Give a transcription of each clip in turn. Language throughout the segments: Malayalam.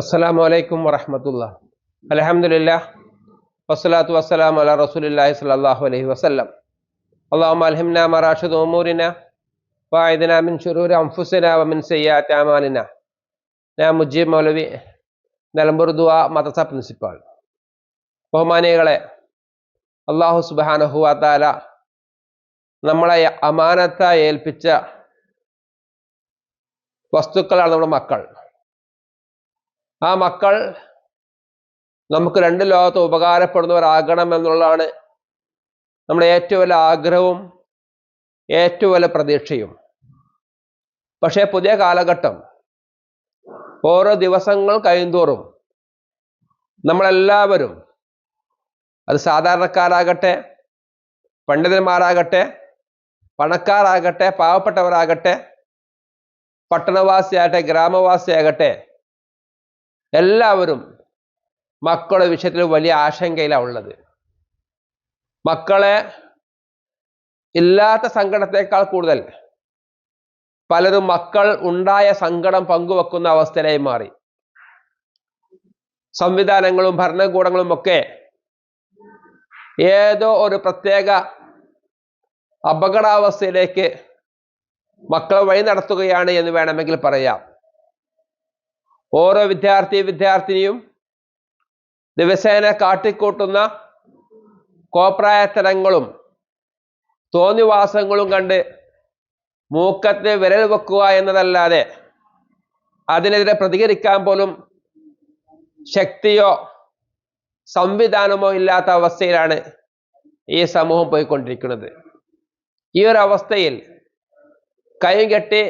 അസ്സലാമു വലൈക്കും വറഹമത്തുള്ള അലഹമുല്ല വസ്സലാത്തു വസ്സലാം അല റസൂലി സ്വല്ലല്ലാഹു അലൈഹി വസ്ലം അള്ളാഹു അൽഹിംന മറാഷദ് ഒമൂരിന വായുദന മിൻ ഷുറൂർ അംഫുസന വമിൻ സയ്യാ അമാലിന ഞാൻ മുജീബ് മൗലവി നിലമ്പൂർ ദുആ മദ്രസ പ്രിൻസിപ്പാൾ. ബഹുമാനികളെ അള്ളാഹു സുബാനഹു അതാല നമ്മളെ അമാനത്ത ഏൽപ്പിച്ച വസ്തുക്കളാണ് നമ്മുടെ മക്കൾ. ആ മക്കൾ നമുക്ക് രണ്ട് ലോകത്ത് ഉപകാരപ്പെടുന്നവരാകണം എന്നുള്ളതാണ് നമ്മുടെ ഏറ്റവും വലിയ ആഗ്രഹവും ഏറ്റവും വലിയ പ്രതീക്ഷയും. പക്ഷേ പുതിയ കാലഘട്ടം ഓരോ ദിവസങ്ങൾ കഴിയുന്തോറും നമ്മളെല്ലാവരും അത് സാധാരണക്കാരാകട്ടെ പണ്ഡിതന്മാരാകട്ടെ പണക്കാരാകട്ടെ പാവപ്പെട്ടവരാകട്ടെ പട്ടണവാസിയാകട്ടെ ഗ്രാമവാസിയാകട്ടെ എല്ലാവരും മക്കളുടെ വിഷയത്തിൽ വലിയ ആശങ്കയിലാണ് ഉള്ളത്. മക്കളെ ഇല്ലാത്ത സങ്കടത്തെക്കാൾ കൂടുതൽ പലരും മക്കൾ ഉണ്ടായ സങ്കടം പങ്കുവെക്കുന്ന അവസ്ഥയിലായി മാറി. സംവിധാനങ്ങളും ഭരണകൂടങ്ങളും ഒക്കെ ഏതോ ഒരു പ്രത്യേക അപകടാവസ്ഥയിലേക്ക് മക്കളെ വഴി നടത്തുകയാണ് എന്ന് വേണമെങ്കിൽ പറയാം. ഓരോ വിദ്യാർത്ഥി വിദ്യാർത്ഥിനിയും ദിവസേന കാട്ടിക്കൂട്ടുന്ന കോപ്രായത്തരങ്ങളും തോന്നിവാസങ്ങളും കണ്ട് മൂക്കത്ത് വിരൽ വെക്കുക എന്നതല്ലാതെ അതിനെതിരെ പ്രതികരിക്കാൻ പോലും ശക്തിയോ സംവിധാനമോ ഇല്ലാത്ത അവസ്ഥയിലാണ് ഈ സമൂഹം പോയിക്കൊണ്ടിരിക്കുന്നത്. ഈ ഒരു അവസ്ഥയിൽ കൈ കെട്ടി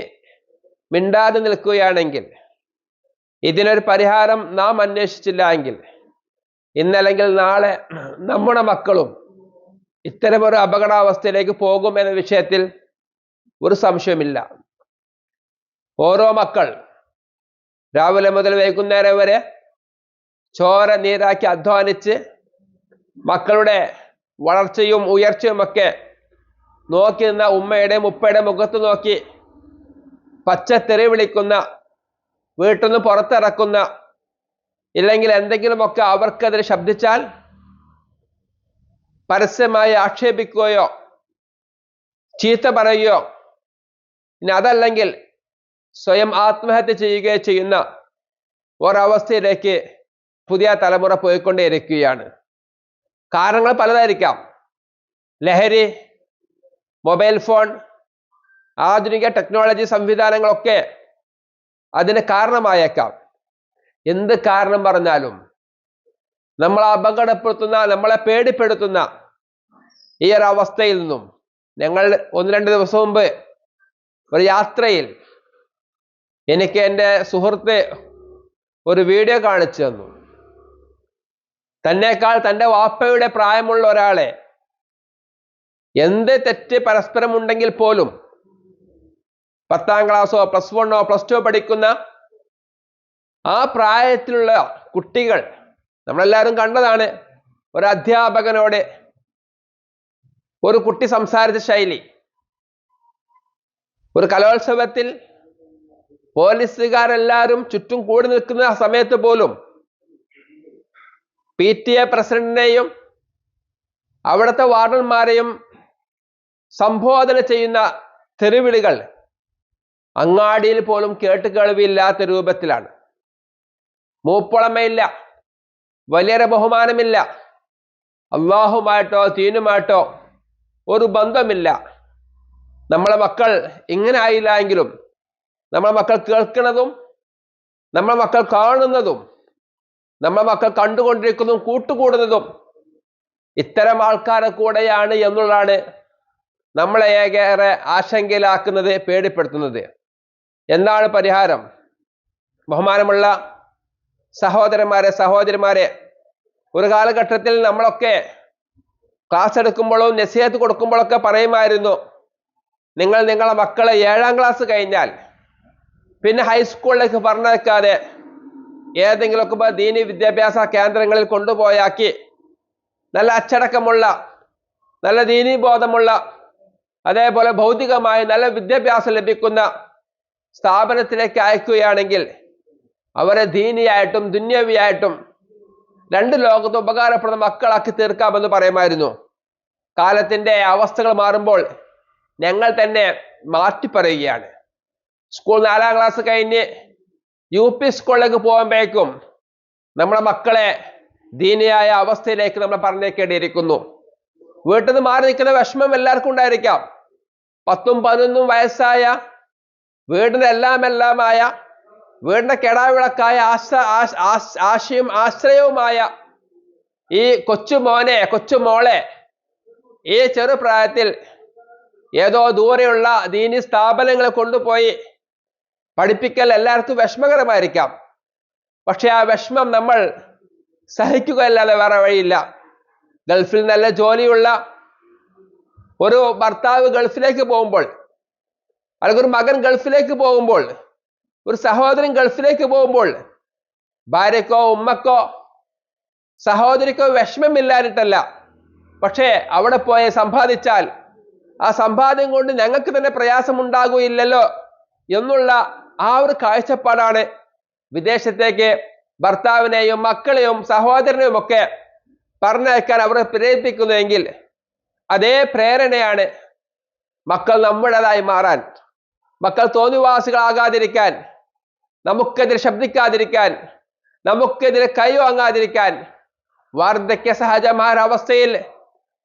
മിണ്ടാതെ നിൽക്കുകയാണെങ്കിൽ ഇതിനൊരു പരിഹാരം നാം അന്വേഷിച്ചില്ല എങ്കിൽ ഇന്നല്ലെങ്കിൽ നാളെ നമ്മുടെ മക്കളും ഇത്തരമൊരു അപകടാവസ്ഥയിലേക്ക് പോകും എന്ന വിഷയത്തിൽ ഒരു സംശയമില്ല ഓരോ മക്കൾ രാവിലെ മുതൽ വൈകുന്നേരം വരെ ചോര നീരാക്കി അധ്വാനിച്ച് മക്കളുടെ വളർച്ചയും ഉയർച്ചയും ഒക്കെ നോക്കി നിന്ന ഉമ്മയുടെയും ഉപ്പയുടെയും മുഖത്ത് നോക്കി പച്ചത്തെറി വിളിക്കുന്ന വീട്ടിൽ നിന്ന് പുറത്തിറക്കുന്ന ഇല്ലെങ്കിൽ എന്തെങ്കിലുമൊക്കെ അവർക്കെതിരെ ശബ്ദിച്ചാൽ പരസ്യമായി ആക്ഷേപിക്കുകയോ ചീത്ത പറയുകയോ ഇനി അതല്ലെങ്കിൽ സ്വയം ആത്മഹത്യ ചെയ്യുകയോ ചെയ്യുന്ന ഒരവസ്ഥയിലേക്ക് പുതിയ തലമുറ പോയിക്കൊണ്ടേയിരിക്കുകയാണ്. കാരണങ്ങൾ പലതായിരിക്കാം. ലഹരി മൊബൈൽ ഫോൺ ആധുനിക ടെക്നോളജി സംവിധാനങ്ങളൊക്കെ അതിന് കാരണമായേക്കാം. എന്ത് കാരണം പറഞ്ഞാലും നമ്മളെ അപകടപ്പെടുത്തുന്ന നമ്മളെ പേടിപ്പെടുത്തുന്ന ഈ ഒരു അവസ്ഥയിൽ നിന്നും ഞങ്ങൾ ഒന്ന് രണ്ട് ദിവസം മുമ്പ് ഒരു യാത്രയിൽ എനിക്ക് എന്റെ സുഹൃത്ത് ഒരു വീഡിയോ കാണിച്ചു തന്നു. തന്നേക്കാൾ തന്റെ വാപ്പയുടെ പ്രായമുള്ള ഒരാളെ എന്ത് തെറ്റ് പരസ്പരം ഉണ്ടെങ്കിൽ പോലും പത്താം ക്ലാസ്സോ പ്ലസ് വണ്ണോ പ്ലസ് ടു പഠിക്കുന്ന ആ പ്രായത്തിലുള്ള കുട്ടികൾ നമ്മളെല്ലാവരും കണ്ടതാണ്. ഒരു അധ്യാപകനോട് ഒരു കുട്ടി സംസാരിച്ച ശൈലി. ഒരു കലോത്സവത്തിൽ പോലീസുകാരെല്ലാവരും ചുറ്റും കൂടി നിൽക്കുന്ന സമയത്ത് പോലും പി ടി എ പ്രസിഡന്റിനെയും അവിടുത്തെ വാർഡന്മാരെയും സംബോധന ചെയ്യുന്ന തെരുവിളികൾ അങ്ങാടിയിൽ പോലും കേട്ട് കേൾവിയില്ലാത്ത രൂപത്തിലാണ്. മൂപ്പുളമ്മയില്ല വലിയൊരു ബഹുമാനമില്ല. അള്ളാഹുമായിട്ടോ തീനുമായിട്ടോ ഒരു ബന്ധമില്ല. നമ്മളെ മക്കൾ ഇങ്ങനെ ആയില്ല എങ്കിലും നമ്മളെ മക്കൾ കേൾക്കുന്നതും നമ്മളെ മക്കൾ കാണുന്നതും നമ്മളെ മക്കൾ കണ്ടുകൊണ്ടിരിക്കുന്നതും കൂട്ടുകൂടുന്നതും ഇത്തരം ആൾക്കാരെ കൂടെയാണ് എന്നുള്ളതാണ് നമ്മളെ ഏറെ ആശങ്കയിലാക്കുന്നത് പേടിപ്പെടുത്തുന്നത്. എന്താണ് പരിഹാരം? ബഹുമാനമുള്ള സഹോദരന്മാരെ സഹോദരിമാരെ ഒരു കാലഘട്ടത്തിൽ നമ്മളൊക്കെ ക്ലാസ് എടുക്കുമ്പോഴും നസീഹത്ത് കൊടുക്കുമ്പോഴൊക്കെ പറയുമായിരുന്നു നിങ്ങൾ നിങ്ങളുടെ മക്കളെ ഏഴാം ക്ലാസ് കഴിഞ്ഞാൽ പിന്നെ ഹൈസ്കൂളിലേക്ക് പറഞ്ഞേക്കാതെ ഏതെങ്കിലുമൊക്കെ ദീനി വിദ്യാഭ്യാസ കേന്ദ്രങ്ങളിൽ കൊണ്ടുപോയാക്കി നല്ല അച്ചടക്കമുള്ള നല്ല ദീനീബോധമുള്ള അതേപോലെ ഭൗതികമായി നല്ല വിദ്യാഭ്യാസം ലഭിക്കുന്ന സ്ഥാപനത്തിലേക്ക് അയക്കുകയാണെങ്കിൽ അവരെ ദീനിയായിട്ടും ദുന്യവിയായിട്ടും രണ്ട് ലോകത്ത് ഉപകാരപ്പെടുന്ന മക്കളാക്കി തീർക്കാമെന്ന് പറയുമായിരുന്നു. കാലത്തിന്റെ അവസ്ഥകൾ മാറുമ്പോൾ ഞങ്ങൾ തന്നെ മാറ്റി പറയുകയാണ് സ്കൂൾ നാലാം ക്ലാസ് കഴിഞ്ഞ് യു പി സ്കൂളിലേക്ക് പോകുമ്പോഴേക്കും നമ്മുടെ മക്കളെ ദീനിയായ അവസ്ഥയിലേക്ക് നമ്മൾ പറഞ്ഞേക്കേണ്ടിയിരിക്കുന്നു. വീട്ടിൽ നിന്ന് മാറി നിൽക്കുന്ന വിഷമം എല്ലാവർക്കും ഉണ്ടായിരിക്കാം. പത്തും പതിനൊന്നും വയസ്സായ വീടിന്റെ എല്ലാം എല്ലാമായ വീടിന്റെ കെടാവിളക്കായ ആശ ആശ- ആശ- ആശയും ആശ്രയവുമായ ഈ കൊച്ചുമോനെ കൊച്ചുമോളെ ഈ ചെറുപ്രായത്തിൽ ഏതോ ദൂരെയുള്ള ദീനി സ്ഥാപനങ്ങളെ കൊണ്ടുപോയി പഠിപ്പിക്കൽ എല്ലാവർക്കും വിഷമകരമായിരിക്കാം. പക്ഷെ ആ വിഷമം നമ്മൾ സഹിക്കുകയല്ലാതെ വേറെ വഴിയില്ല. ഗൾഫിൽ നല്ല ജോലിയുള്ള ഒരു ഭർത്താവ് ഗൾഫിലേക്ക് പോകുമ്പോൾ അല്ലെങ്കിൽ ഒരു മകൻ ഗൾഫിലേക്ക് പോകുമ്പോൾ ഒരു സഹോദരൻ ഗൾഫിലേക്ക് പോകുമ്പോൾ ഭാര്യക്കോ ഉമ്മക്കോ സഹോദരിക്കോ വിഷമമില്ലാഞ്ഞിട്ടല്ല. പക്ഷേ അവിടെ പോയി സമ്പാദിച്ചാൽ ആ സമ്പാദ്യം കൊണ്ട് ഞങ്ങൾക്ക് തന്നെ പ്രയാസമുണ്ടാകുകയില്ലല്ലോ എന്നുള്ള ആ ഒരു കാഴ്ചപ്പാടാണ് വിദേശത്തേക്ക് ഭർത്താവിനെയും മക്കളെയും സഹോദരനെയും ഒക്കെ പറഞ്ഞയക്കാൻ അവരെ പ്രേരിപ്പിക്കുന്നുവെങ്കിൽ അതേ പ്രേരണയാണ് മക്കൾ നമ്മുടേതായി മാറാൻ. മക്കൾ തോന്നിവാസികളാകാതിരിക്കാൻ നമുക്കെതിരെ ശബ്ദിക്കാതിരിക്കാൻ നമുക്കെതിരെ കൈവാങ്ങാതിരിക്കാൻ വാർദ്ധക്യ സഹജമായ അവസ്ഥയിൽ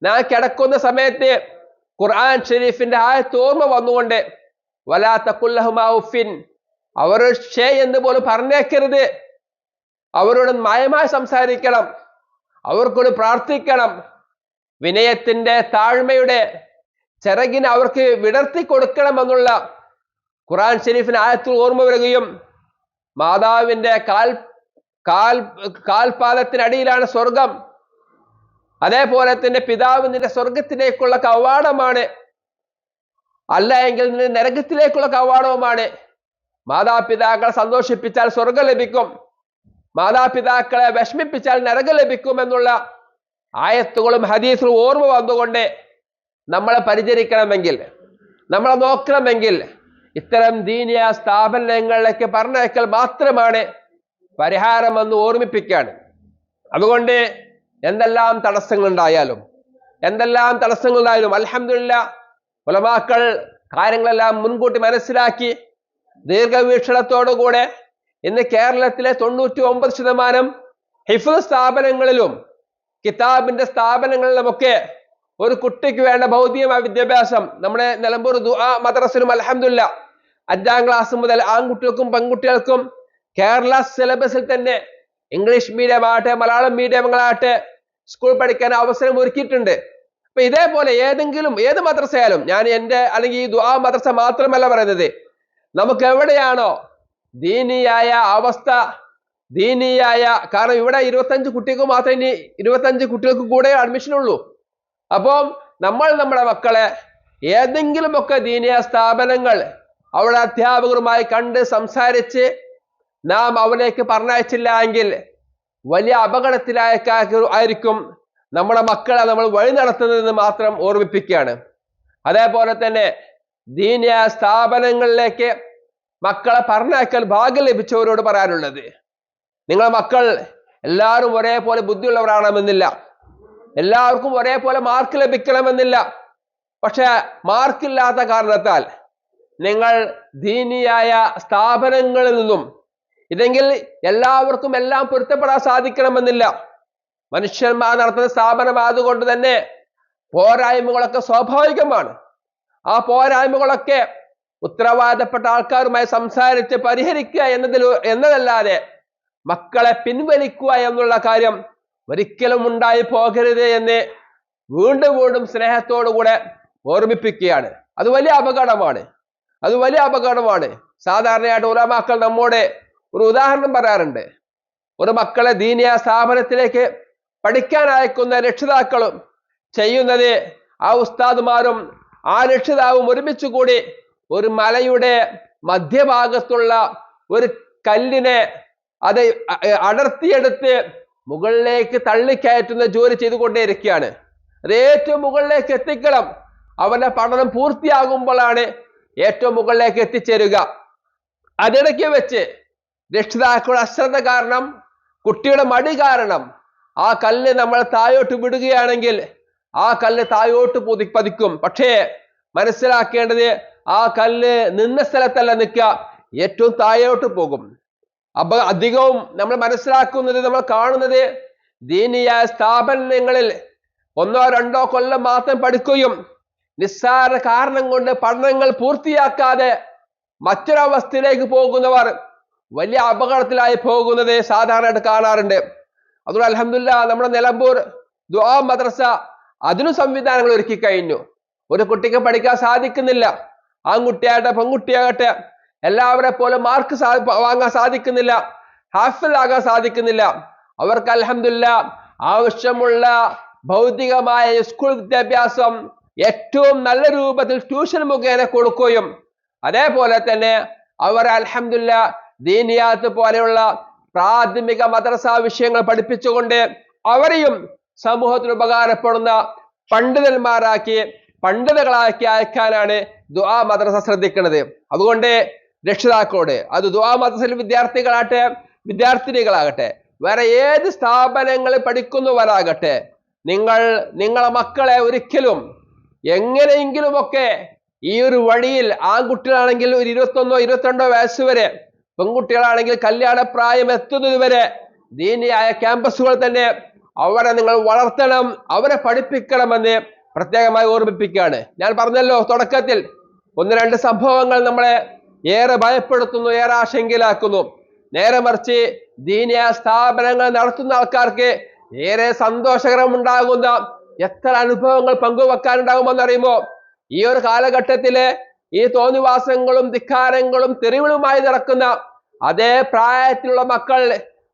ഞാൻ കിടക്കുന്ന സമയത്ത് ഖുർആൻ ഷെരീഫിന്റെ ആ ഓർമ്മ വന്നുകൊണ്ട് വലാത്ത കുല്ലഹുമാ ഉഫിൻ അവരോട് ഷേ എന്ന് പോലും പറഞ്ഞേക്കരുത്. അവരോട് മായമായി സംസാരിക്കണം. അവർക്കോട് പ്രാർത്ഥിക്കണം. വിനയത്തിന്റെ താഴ്മയുടെ ചിറകിന് അവർക്ക് വിടർത്തി കൊടുക്കണം ഖുർആൻ ഷെരീഫിന് ആയത്തിൽ ഓർമ്മ വരികയും മാതാവിന്റെ കാൽ കാൽ കാൽപാദത്തിനടിയിലാണ് സ്വർഗം. അതേപോലെ തന്നെ പിതാവ് നിന്റെ സ്വർഗത്തിലേക്കുള്ള കവാടമാണ്. അല്ല എങ്കിൽ നിന്റെ നരകത്തിലേക്കുള്ള കവാടവുമാണ്. മാതാപിതാക്കളെ സന്തോഷിപ്പിച്ചാൽ സ്വർഗം ലഭിക്കും. മാതാപിതാക്കളെ വിഷമിപ്പിച്ചാൽ നരകം ലഭിക്കും എന്നുള്ള ആയത്തുകളും ഹദീസുകളും ഓർമ്മ വന്നുകൊണ്ട് നമ്മളെ പരിചരിക്കണമെങ്കിൽ നമ്മളെ നോക്കണമെങ്കിൽ ഇത്തരം ദീനിയ സ്ഥാപനങ്ങളിലേക്ക് പറഞ്ഞയക്കൽ മാത്രമാണ് പരിഹാരമെന്ന് ഓർമ്മിപ്പിക്കുകയാണ്. അതുകൊണ്ട് എന്തെല്ലാം തടസ്സങ്ങളുണ്ടായാലും എന്തെല്ലാം തടസ്സങ്ങളുണ്ടായാലും അലഹമില്ല ഉലമാക്കൾ കാര്യങ്ങളെല്ലാം മുൻകൂട്ടി മനസ്സിലാക്കി ദീർഘവീക്ഷണത്തോടുകൂടെ ഇന്ന് കേരളത്തിലെ തൊണ്ണൂറ്റി ഒമ്പത് ശതമാനം ഹിഫ് സ്ഥാപനങ്ങളിലും കിതാബിന്റെ സ്ഥാപനങ്ങളിലുമൊക്കെ ഒരു കുട്ടിക്ക് വേണ്ട ഭൗതികമായ വിദ്യാഭ്യാസം. നമ്മുടെ നിലമ്പൂർ ദുആ മദ്രസിലും അലഹമില്ല അഞ്ചാം ക്ലാസ് മുതൽ ആൺകുട്ടികൾക്കും പെൺകുട്ടികൾക്കും കേരള സിലബസിൽ തന്നെ ഇംഗ്ലീഷ് മീഡിയം ആകട്ടെ മലയാളം മീഡിയങ്ങളാകട്ടെ സ്കൂൾ പഠിക്കാൻ അവസരം ഒരുക്കിയിട്ടുണ്ട്. അപ്പൊ ഇതേപോലെ ഏതെങ്കിലും ഏത് മദ്രസയാലും ഞാൻ എന്റെ അല്ലെങ്കിൽ ഈ ദുആ മദ്രസ മാത്രമല്ല പറയുന്നത്. നമുക്ക് എവിടെയാണോ ദീനിയായ അവസ്ഥ ദീനിയായ കാരണം ഇവിടെ ഇരുപത്തഞ്ച് കുട്ടികൾക്ക് മാത്രമേ ഇനി ഇരുപത്തഞ്ച് കുട്ടികൾക്ക് കൂടെ അഡ്മിഷൻ ഉള്ളൂ. അപ്പം നമ്മൾ നമ്മുടെ മക്കളെ ഏതെങ്കിലുമൊക്കെ ദീനീയ സ്ഥാപനങ്ങൾ അവിടെ അധ്യാപകരുമായി കണ്ട് സംസാരിച്ച് നാം അവനേക്ക് പറഞ്ഞയച്ചില്ല എങ്കിൽ വലിയ അപകടത്തിലായ ആയിരിക്കും നമ്മുടെ മക്കളെ നമ്മൾ വഴി നടത്തുന്നതെന്ന് മാത്രം ഓർമ്മിപ്പിക്കുകയാണ്. അതേപോലെ തന്നെ ദീനീയ സ്ഥാപനങ്ങളിലേക്ക് മക്കളെ പറഞ്ഞയക്കൽ ഭാഗ്യം ലഭിച്ചവരോട് പറയാനുള്ളത്. നിങ്ങളെ മക്കൾ എല്ലാവരും ഒരേപോലെ ബുദ്ധിയുള്ളവരാണെന്നില്ല എല്ലാവർക്കും ഒരേപോലെ മാർക്ക് ലഭിക്കണമെന്നില്ല. പക്ഷെ മാർക്കില്ലാത്ത കാരണത്താൽ നിങ്ങൾ ദീനിയായ സ്ഥാപനങ്ങളിൽ നിന്നും ഇതെങ്കിൽ എല്ലാവർക്കും എല്ലാം പൊരുത്തപ്പെടാൻ സാധിക്കണമെന്നില്ല. മനുഷ്യന്മാർ നടത്തുന്ന സ്ഥാപനമായതുകൊണ്ട് തന്നെ പോരായ്മകളൊക്കെ സ്വാഭാവികമാണ്. ആ പോരായ്മകളൊക്കെ ഉത്തരവാദപ്പെട്ട ആൾക്കാരുമായി സംസാരിച്ച് പരിഹരിക്കുക എന്നതിൽ എന്നതല്ലാതെ മക്കളെ പിൻവലിക്കുക എന്നുള്ള കാര്യം ഒരിക്കലും ഉണ്ടായി പോകരുത് എന്ന് വീണ്ടും വീണ്ടും സ്നേഹത്തോടുകൂടെ ഓർമ്മിപ്പിക്കുകയാണ്. അത് വലിയ അപകടമാണ്. അത് വലിയ അപകടമാണ്. സാധാരണയായിട്ട് ഓരോ മക്കൾ നമ്മോട് ഒരു ഉദാഹരണം പറയാറുണ്ട്. ഒരു മക്കളെ ദീനിയ സ്ഥാപനത്തിലേക്ക് പഠിക്കാൻ അയക്കുന്ന രക്ഷിതാക്കളും ചെയ്യുന്നത് ആ ഉസ്താദുമാരും ആ രക്ഷിതാവും ഒരുമിച്ച് കൂടി ഒരു മലയുടെ മധ്യഭാഗത്തുള്ള ഒരു കല്ലിനെ അത് അടർത്തിയെടുത്ത് മുകളിലേക്ക് തള്ളിക്കയറ്റുന്ന ജോലി ചെയ്തുകൊണ്ടേയിരിക്കുകയാണ്. അത് ഏറ്റവും മുകളിലേക്ക് എത്തിക്കണം. അവന്റെ പഠനം പൂർത്തിയാകുമ്പോഴാണ് ഏറ്റവും മുകളിലേക്ക് എത്തിച്ചേരുക. അതിടയ്ക്ക് വെച്ച് രക്ഷിതാക്കളുടെ അശ്രദ്ധ കാരണം കുട്ടിയുടെ മടി കാരണം ആ കല്ല് നമ്മൾ താഴോട്ട് വിടുകയാണെങ്കിൽ ആ കല്ല് താഴോട്ട് പൊതി പതിക്കും. പക്ഷേ മനസ്സിലാക്കേണ്ടത് ആ കല്ല് നിന്ന സ്ഥലത്തല്ല നിൽക്കുക ഏറ്റവും താഴോട്ട് പോകും. അപ്പൊ അധികവും നമ്മൾ മനസ്സിലാക്കുന്നത് നമ്മൾ കാണുന്നത് ദീനീയ സ്ഥാപനങ്ങളിൽ ഒന്നോ രണ്ടോ കൊല്ലം മാത്രം പഠിക്കുകയും നിസ്സാര കാരണം കൊണ്ട് പഠനങ്ങൾ പൂർത്തിയാക്കാതെ മറ്റൊരവസ്ഥയിലേക്ക് പോകുന്നവർ വലിയ അപകടത്തിലായി പോകുന്നത് സാധാരണയായിട്ട് കാണാറുണ്ട്. അതുകൊണ്ട് അലഹമില്ല നമ്മുടെ നിലമ്പൂർ ദ്വാ മദ്രസ അതിനു സംവിധാനങ്ങൾ ഒരുക്കി കഴിഞ്ഞു. ഒരു കുട്ടിക്ക് പഠിക്കാൻ സാധിക്കുന്നില്ല. ആൺകുട്ടിയാകട്ടെ പെൺകുട്ടിയാകട്ടെ എല്ലാവരെ പോലെ മാർക്ക് വാങ്ങാൻ സാധിക്കുന്നില്ല. ഹാഫിലാകാൻ സാധിക്കുന്നില്ല. അവർക്ക് അലഹമില്ല ആവശ്യമുള്ള ഭൗതികമായ സ്കൂൾ വിദ്യാഭ്യാസം ഏറ്റവും നല്ല രൂപത്തിൽ ട്യൂഷൻ മുഖേന കൊടുക്കുകയും അതേപോലെ തന്നെ അവർ അലഹമില്ല ദീനിയാത്ത് പോലെയുള്ള പ്രാഥമിക മദ്രസ വിഷയങ്ങൾ പഠിപ്പിച്ചുകൊണ്ട് അവരെയും സമൂഹത്തിന് ഉപകാരപ്പെടുന്ന പണ്ഡിതന്മാരാക്കി പണ്ഡിതകളാക്കി അയക്കാനാണ് ദുആ മദ്രസ ശ്രദ്ധിക്കുന്നത്. അതുകൊണ്ട് രക്ഷിതാക്കളോട്. അത് ദുആ മദ്രസയിൽ വിദ്യാർത്ഥികളാകട്ടെ വിദ്യാർത്ഥിനികളാകട്ടെ വേറെ ഏത് സ്ഥാപനങ്ങളിൽ പഠിക്കുന്നവരാകട്ടെ നിങ്ങൾ നിങ്ങളെ മക്കളെ ഒരിക്കലും എങ്ങനെയെങ്കിലുമൊക്കെ ഈ ഒരു വഴിയിൽ ആൺകുട്ടികളാണെങ്കിൽ ഒരു ഇരുപത്തൊന്നോ ഇരുപത്തിരണ്ടോ വയസ്സ് വരെ പെൺകുട്ടികളാണെങ്കിൽ കല്യാണ പ്രായം എത്തുന്നത് വരെ ദീനിയായ ക്യാമ്പസുകൾ തന്നെ അവരെ നിങ്ങൾ വളർത്തണം അവരെ പഠിപ്പിക്കണമെന്ന് പ്രത്യേകമായി ഓർമ്മിപ്പിക്കുകയാണ്. ഞാൻ പറഞ്ഞല്ലോ തുടക്കത്തിൽ ഒന്ന് രണ്ട് സംഭവങ്ങൾ നമ്മളെ ഏറെ ഭയപ്പെടുത്തുന്നു ഏറെ ആശങ്കയിലാക്കുന്നു. നേരെ മറിച്ച് ദീനിയ സ്ഥാപനങ്ങൾ നടത്തുന്ന ആൾക്കാർക്ക് ഏറെ സന്തോഷകരമുണ്ടാകുന്ന എത്ര അനുഭവങ്ങൾ പങ്കുവെക്കാനുണ്ടാകുമെന്നറിയുമോ ഈ ഒരു കാലഘട്ടത്തിൽ ഈ തോന്നിവാസങ്ങളും ധിക്കാരങ്ങളും തെരുവിളുമായി നടക്കുന്ന അതേ പ്രായത്തിലുള്ള മക്കൾ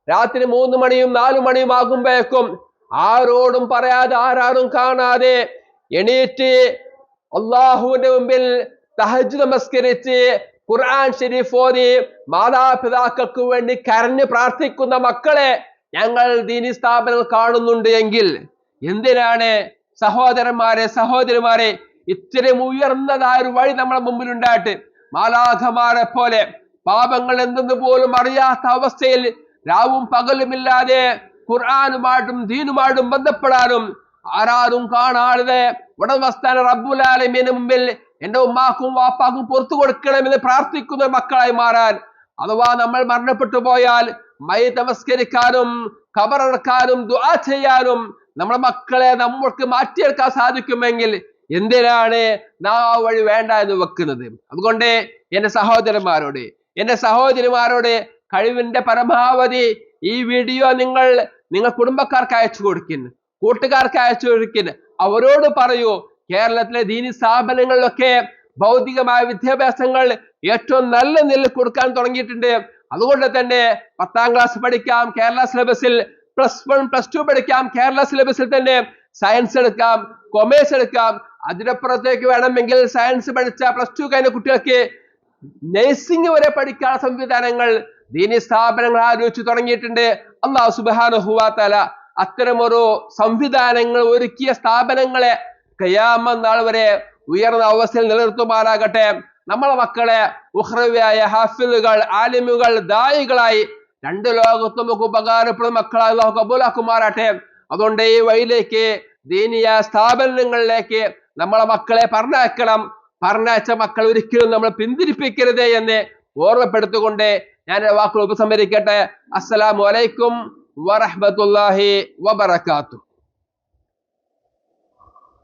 രാത്രി മൂന്ന് മണിയും നാലു മണിയും ആകുമ്പോഴേക്കും ആരോടും പറയാതെ ആരാരും കാണാതെ എണീറ്റ് അള്ളാഹുവിന്റെ മുമ്പിൽ തഹജ് നമസ്കരിച്ച് ഖുർആൻ ഷെരീഫ് ഓതി മാതാപിതാക്കൾക്ക് വേണ്ടി കരഞ്ഞ് പ്രാർത്ഥിക്കുന്ന മക്കളെ ഞങ്ങൾ ദീനി സ്ഥാപനം കാണുന്നുണ്ട് എങ്കിൽ എന്തിനാണ് സഹോദരന്മാരെ സഹോദരിമാരെ ഇത്രയും ഉയർന്നതായ ഒരു വഴി നമ്മുടെ മുമ്പിൽ ഉണ്ടായിട്ട് മാലാഖമാരെ പോലെ പാപങ്ങൾ എന്തെന്ന് പോലും അറിയാത്ത അവസ്ഥയിൽ രാവും പകലുമില്ലാതെ ഖുർആാനുമായിട്ടും ദീനുമായിട്ടും ബന്ധപ്പെടാനും ആരാരും കാണാതെ ഉടമസ്ഥാന റബ്ബുലാലമീന് മുമ്പിൽ എന്റെ ഉമ്മാക്കും വാപ്പാക്കും പുറത്തു കൊടുക്കണമെന്ന് പ്രാർത്ഥിക്കുന്ന മക്കളായി മാറാൻ. അഥവാ നമ്മൾ മരണപ്പെട്ടു പോയാൽ മൈ നമസ്കരിക്കാനും ഖബറടക്കാനും ദുആ ചെയ്യാനും നമ്മുടെ മക്കളെ നമ്മൾക്ക് മാറ്റിയെടുക്കാൻ സാധിക്കുമെങ്കിൽ എന്തിനാണ് നാ വഴി വേണ്ട എന്ന് വെക്കുന്നത്? അതുകൊണ്ട് എന്റെ സഹോദരന്മാരോട് എന്റെ സഹോദരിമാരോട് കഴിവിന്റെ പരമാവധി ഈ വീഡിയോ നിങ്ങൾ നിങ്ങൾ കുടുംബക്കാർക്ക് അയച്ചു കൊടുക്കുന്നു കൂട്ടുകാർക്ക് അയച്ചു കൊടുക്കുന്നു അവരോട് പറയൂ കേരളത്തിലെ ദീനി സ്ഥാപനങ്ങളിലൊക്കെ ഭൗതികമായ വിദ്യാഭ്യാസങ്ങൾ ഏറ്റവും നല്ല നിലയിൽ കൊടുക്കാൻ തുടങ്ങിയിട്ടുണ്ട്. അതുകൊണ്ട് തന്നെ പത്താം ക്ലാസ് പഠിക്കാം കേരള സിലബസിൽ പ്ലസ് വൺ പ്ലസ് ടു പഠിക്കാം കേരള സിലബസിൽ തന്നെ സയൻസ് എടുക്കാം കൊമേഴ്സ് എടുക്കാം. അതിനപ്പുറത്തേക്ക് വേണമെങ്കിൽ സയൻസ് പഠിച്ച പ്ലസ് ടു കഴിഞ്ഞ കുട്ടികൾക്ക് നഴ്സിംഗ് വരെ പഠിക്കാനുള്ള സംവിധാനങ്ങൾ ദീനി സ്ഥാപനങ്ങൾ ആലോചിച്ചു തുടങ്ങിയിട്ടുണ്ട്. അള്ളാഹു സുബാനുഹുവാത്തല അത്തരമൊരു സംവിധാനങ്ങൾ ഒരുക്കിയ സ്ഥാപനങ്ങളെ കയ്യാമ നാൾ വരെ ഉയർന്ന അവസ്ഥയിൽ നിലനിർത്തുമാറാകട്ടെ. നമ്മളെ മക്കളെ ഉഹ്രവ്യായ ഹാഫിലുകൾ ആലിമുകൾ ദായികളായി രണ്ട് ലോകത്തും നമുക്ക് ഉപകാരപ്പെടുന്ന മക്കളായി കബൂലാക്കുമാറാട്ടെ അതുകൊണ്ട് ഈ വഴിയിലേക്ക് ദീനിയ സ്ഥാപനങ്ങളിലേക്ക് നമ്മളെ മക്കളെ പറഞ്ഞയക്കണം. പറഞ്ഞയച്ച മക്കൾ ഒരിക്കലും നമ്മൾ പിന്തിരിപ്പിക്കരുത് എന്ന് ഓർമ്മപ്പെടുത്തുകൊണ്ട് ഞാൻ വാക്കുകൾ ഉപസംഹരിക്കട്ടെ. അസ്സലാമു അലൈക്കും വറഹ്മത്തുള്ളാഹി വബറകാതുഹു.